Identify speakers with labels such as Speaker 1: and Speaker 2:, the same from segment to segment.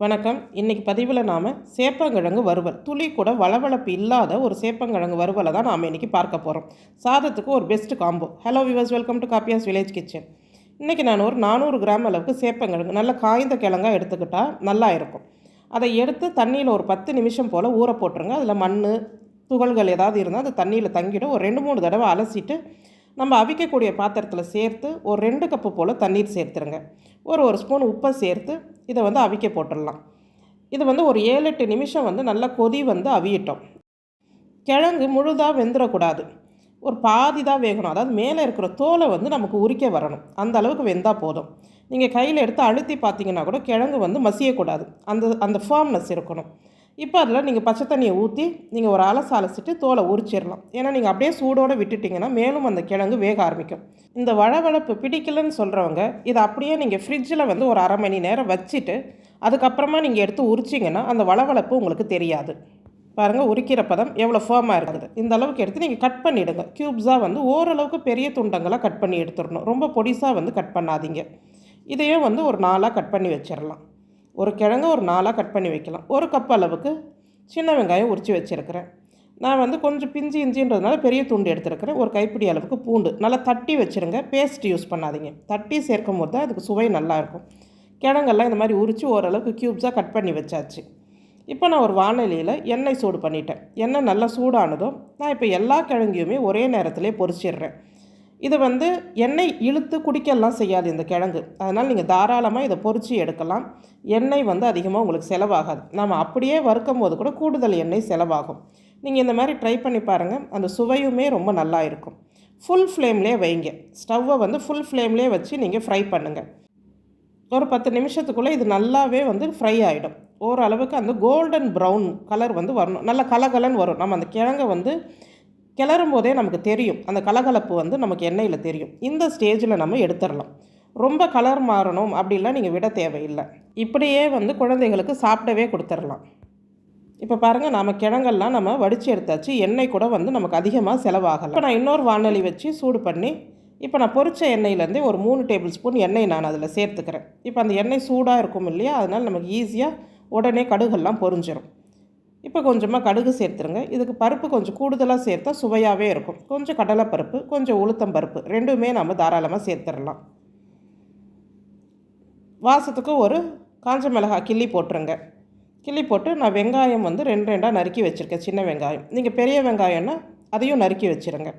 Speaker 1: வணக்கம். இன்றைக்கி பதிவில் நாம் சேப்பங்கிழங்கு வறுவல். துளி கூட வளவளப்பு இல்லாத ஒரு சேப்பங்கிழங்கு வறுவலை தான் நாம் இன்றைக்கி பார்க்க போகிறோம் சாதத்துக்கு ஒரு best combo hello viewers welcome to Kaapiyas village kitchen இன்றைக்கி நான் ஒரு நானூறு கிராம் அளவுக்கு சேப்பங்கிழங்கு நல்ல காய்ந்த கிழங்காக எடுத்துக்கிட்டால் நல்லா இருக்கும். அதை எடுத்து தண்ணியில் ஒரு பத்து நிமிஷம் போல் ஊற போட்டுருங்க. அதில் மண் துகள்கள் ஏதாவது இருந்தால் அது தண்ணியில் தங்கிடும். ஒரு ரெண்டு மூணு தடவை அலசிட்டு நம்ம அவிக்கக்கூடிய பாத்திரத்தில் சேர்த்து ஒரு ரெண்டு கப்பு போல் தண்ணீர் சேர்த்துருங்க. ஒரு ஒரு ஸ்பூன் உப்பை சேர்த்து இதை வந்து அவிக்க போட்டுடலாம். இது வந்து ஒரு ஏழு எட்டு நிமிஷம் வந்து நல்லா கொதி வந்து அவியட்டும். கிழங்கு முழுதாக வெந்துடக்கூடாது ஒரு பாதி தான் வேகணும். அதாவது மேலே இருக்கிற தோலை வந்து நமக்கு உரிக்க வரணும். அந்த அளவுக்கு வெந்தால் போதும். நீங்கள் கையில் எடுத்து அழுத்தி பார்த்தீங்கன்னா கூட கிழங்கு வந்து மசியக்கூடாது. அந்த அந்த ஃபார்ம்னஸ் இருக்கணும். இப்போ அதில் நீங்கள் பச்சை தண்ணியை ஊற்றி நீங்கள் ஒரு அலசு அலசிட்டு தோலை உரிச்சிடலாம். ஏன்னா நீங்கள் அப்படியே சூடோடு விட்டுட்டிங்கன்னா மேலும் அந்த கிழங்கு வேக ஆரம்பிக்கும். இந்த வழவழப்பு பிடிக்கலன்னு சொல்கிறவங்க இதை அப்படியே நீங்கள் ஃப்ரிட்ஜில் வந்து ஒரு அரை மணி நேரம் வச்சுட்டு அதுக்கப்புறமா நீங்கள் எடுத்து உரிச்சிங்கன்னா அந்த வளவளப்பு உங்களுக்கு தெரியாது. பாருங்கள் உரிக்கிற பதம் எவ்வளோ ஃபேமாக இருக்குது. இந்த அளவுக்கு எடுத்து நீங்கள் கட் பண்ணிவிடுங்க க்யூப்ஸாக வந்து ஓரளவுக்கு பெரிய துண்டங்களாக கட் பண்ணி எடுத்துடணும். ரொம்ப பொடிசாக வந்து கட் பண்ணாதீங்க. இதையும் வந்து ஒரு நாளாக கட் பண்ணி வச்சிடலாம். ஒரு கிழங்கு ஒரு நாளாக கட் பண்ணி வைக்கலாம். ஒரு கப் அளவுக்கு சின்ன வெங்காயம் உரித்து வச்சுருக்கிறேன். நான் வந்து கொஞ்சம் பிஞ்சு இஞ்சின்றதுனால பெரிய துண்டு எடுத்துருக்கிறேன். ஒரு கைப்பிடி அளவுக்கு பூண்டு நல்லா தட்டி வச்சுருங்க. பேஸ்ட் யூஸ் பண்ணாதீங்க. தட்டி சேர்க்கும் போது தான் அதுக்கு சுவை நல்லாயிருக்கும் கிழங்கெல்லாம் இந்த மாதிரி உரித்து ஓரளவுக்கு க்யூப்ஸாக கட் பண்ணி வச்சாச்சு. இப்போ நான் ஒரு வானொலியில் எண்ணெய் சூடு பண்ணிட்டேன். எண்ணெய் நல்லா சூடானதும் நான் இப்போ எல்லா கிழங்கையுமே ஒரே நேரத்திலே பொரிச்சிடுறேன். இது வந்து எண்ணெய் இழுத்து குடிக்கலாம் செய்யாது இந்த கிழங்கு. அதனால் நீங்கள் தாராளமாக இதை பொறிச்சு எடுக்கலாம். எண்ணெய் வந்து அதிகமாக உங்களுக்கு செலவாகாது. நம்ம அப்படியே வறுக்கும் போது கூட கூடுதல் எண்ணெய் செலவாகும். நீங்கள் இந்த மாதிரி ட்ரை பண்ணி பாருங்கள் அந்த சுவையுமே ரொம்ப நல்லா இருக்கும். ஃபுல் ஃப்ளேம்லேயே வைங்க. ஸ்டவ்வை வந்து ஃபுல் ஃப்ளேம்லேயே வச்சு நீங்கள் ஃப்ரை பண்ணுங்கள் ஒரு பத்து நிமிஷத்துக்குள்ளே இது நல்லாவே வந்து ஃப்ரை ஆகிடும் ஓரளவுக்கு அந்த கோல்டன் ப்ரௌன் கலர் வந்து வரணும். நல்ல கலகலன்னு வரும். நம்ம அந்த கிழங்கை வந்து கிளறும் போதே நமக்கு தெரியும். அந்த கலகலப்பு வந்து நமக்கு எண்ணெயில் தெரியும். இந்த ஸ்டேஜில் நம்ம எடுத்துடலாம். ரொம்ப கலர் மாறணும் அப்படிலாம் நீங்கள் விட தேவையில்லை. இப்படியே வந்து குழந்தைகளுக்கு சாப்பிடவே கொடுத்துடலாம். இப்போ பாருங்கள் நம்ம கிழங்கெல்லாம் நம்ம வடித்து எடுத்தாச்சு. எண்ணெய் கூட வந்து நமக்கு அதிகமாக செலவாகலாம் இப்போ நான் இன்னொரு வானொலி வச்சு சூடு பண்ணி இப்போ நான் பொரிச்ச எண்ணெயிலேருந்தே ஒரு மூணு டேபிள் ஸ்பூன் எண்ணெய் நான் அதில் சேர்த்துக்கிறேன். இப்போ அந்த எண்ணெய் சூடாக இருக்கும் இல்லையா? அதனால் நமக்கு ஈஸியாக உடனே கடுகெல்லாம் பொரிஞ்சிடும் இப்போ கொஞ்சமாக கடுகு சேர்த்துருங்க. இதுக்கு பருப்பு கொஞ்சம் கூடுதலாக சேர்த்தா சுவையாகவே இருக்கும். கொஞ்சம் கடலைப்பருப்பு கொஞ்சம் உளுத்தம் பருப்பு ரெண்டுமே நம்ம தாராளமாக சேர்த்துடலாம். வாசத்துக்கு ஒரு காஞ்ச மிளகாய் கிள்ளி போட்டுருங்க. கிள்ளி போட்டு நான் வெங்காயம் வந்து ரெண்டு ரெண்டாக நறுக்கி வச்சுருக்கேன் சின்ன வெங்காயம். நீங்கள் பெரிய வெங்காயம்னா அதையும் நறுக்கி வச்சுருங்க.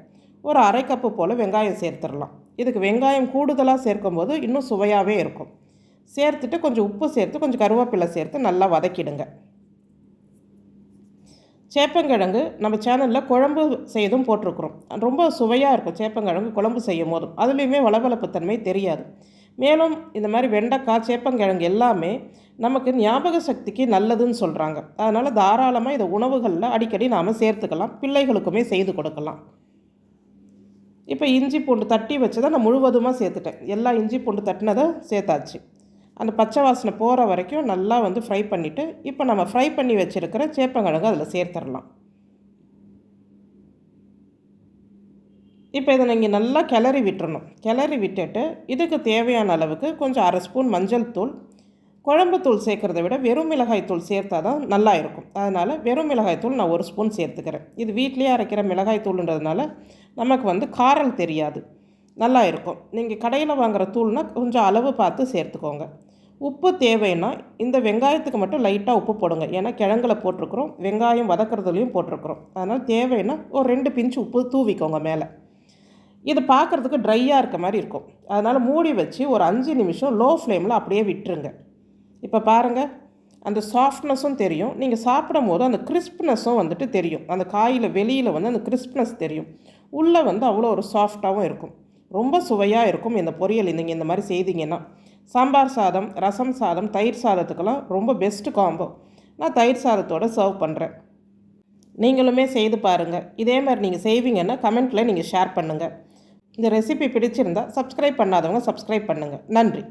Speaker 1: ஒரு அரை கப்பு போல் வெங்காயம் சேர்த்துடலாம். இதுக்கு வெங்காயம் கூடுதலாக சேர்க்கும்போது இன்னும் சுவையாகவே இருக்கும். சேர்த்துட்டு கொஞ்சம் உப்பு சேர்த்து கொஞ்சம் கருவேப்பிலை சேர்த்து நல்லா வதக்கிடுங்க. சேப்பங்கிழங்கு நம்ம சேனலில் குழம்பு செய்தும் போட்டிருக்கிறோம். ரொம்ப சுவையாக இருக்கும் சேப்பங்கிழங்கு குழம்பு செய்யும் போதும் அதுலேயுமே வளவளப்பு தன்மை தெரியாது. மேலும் இந்த மாதிரி வெண்டைக்காய் சேப்பங்கிழங்கு எல்லாமே நமக்கு ஞாபக சக்திக்கு நல்லதுன்னு சொல்கிறாங்க அதனால் தாராளமாக இதை உணவுகளில் அடிக்கடி நாம் சேர்த்துக்கலாம். பிள்ளைகளுக்குமே செய்து கொடுக்கலாம். இப்போ இஞ்சி பூண்டு தட்டி வச்சதை நான் முழுவதுமாக சேர்த்துட்டேன். எல்லா இஞ்சி பூண்டு தட்டினதை சேர்த்தாச்சு. அந்த பச்சை வாசனை போகிற வரைக்கும் நல்லா வந்து ஃப்ரை பண்ணிவிட்டு இப்போ நம்ம ஃப்ரை பண்ணி வச்சுருக்கிற சேப்பங்கிழங்கு அதில் சேர்த்துடலாம் இப்போ இதை நீங்கள் நல்லா கிளறி விட்டுறணும். கிளறி விட்டுட்டு இதுக்கு தேவையான அளவுக்கு கொஞ்சம் அரை ஸ்பூன் மஞ்சள் தூள். குழம்பு தூள் சேர்க்குறத விட வெறும் மிளகாய் தூள் சேர்த்தா தான் நல்லா இருக்கும். அதனால் வெறும் மிளகாய் தூள் நான் ஒரு ஸ்பூன் சேர்த்துக்கிறேன். இது வீட்லேயே அரைக்கிற மிளகாய் தூளுன்றதுனால நமக்கு வந்து காரம் தெரியாது. நல்லா இருக்கும். நீங்கள் கடையில் வாங்குகிற தூள்னால் கொஞ்சம் அளவு பார்த்து சேர்த்துக்கோங்க. உப்பு தேவைன்னா இந்த வெங்காயத்துக்கு மட்டும் லைட்டாக உப்பு போடுங்க. ஏன்னா கிழங்குல போட்டிருக்குறோம் வெங்காயம் வதக்கிறதுலையும் போட்டிருக்குறோம். அதனால் தேவைன்னா ஒரு ரெண்டு பிஞ்சு உப்பு தூவிக்கோங்க மேலே. இது பார்க்குறதுக்கு ட்ரையாக இருக்க மாதிரி இருக்கும். அதனால் மூடி வச்சு ஒரு அஞ்சு நிமிஷம் லோ ஃப்ளேமில் அப்படியே விட்டுருங்க. இப்போ பாருங்கள் அந்த சாஃப்ட்னஸும் தெரியும். நீங்கள் சாப்பிடும் போது அந்த கிறிஸ்ப்னஸும் வந்துட்டு தெரியும். அந்த காயில் வெளியில் வந்து அந்த கிறிஸ்ப்னஸ் தெரியும். உள்ளே வந்து அவ்வளோ ஒரு சாஃப்டாகவும் இருக்கும். ரொம்ப சுவையாக இருக்கும் இந்த பொரியல். நீங்கள் இந்த மாதிரி செய்தீங்கன்னா. சாம்பார் சாதம் ரசம் சாதம் தயிர் சாதத்துக்கெல்லாம் ரொம்ப பெஸ்ட்டு காம்போ நான் தயிர் சாதத்தோடு சர்வ் பண்ணுறேன் நீங்களுமே செய்து பாருங்கள் இதே மாதிரி நீங்கள் செய்வீங்கன்னா கமெண்ட்டில் நீங்கள் ஷேர் பண்ணுங்கள் இந்த ரெசிபி பிடிச்சிருந்தால் சப்ஸ்கிரைப் பண்ணாதவங்க சப்ஸ்கிரைப் பண்ணுங்கள் நன்றி.